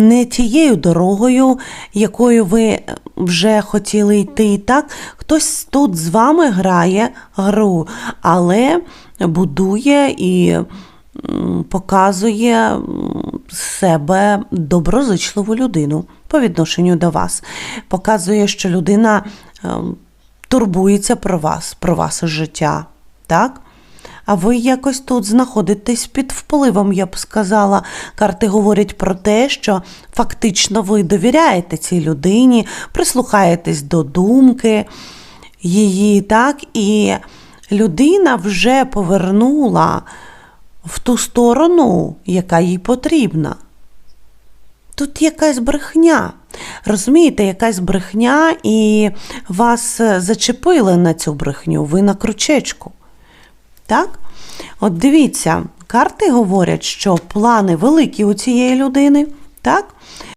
не тією дорогою, якою ви вже хотіли йти. Так, хтось тут з вами грає гру, але будує і показує себе доброзичливу людину по відношенню до вас. Показує, що людина ем, турбується про вас, про ваше життя. Так? А ви якось тут знаходитесь під впливом, я б сказала. Карти говорять про те, що фактично ви довіряєте цій людині, прислухаєтесь до думки її, так? І людина вже повернула в ту сторону, яка їй потрібна. Тут якась брехня. Розумієте, якась брехня, і вас зачепили на цю брехню, ви на крючечку. Так? От дивіться, карти говорять, що плани великі у цієї людини, так?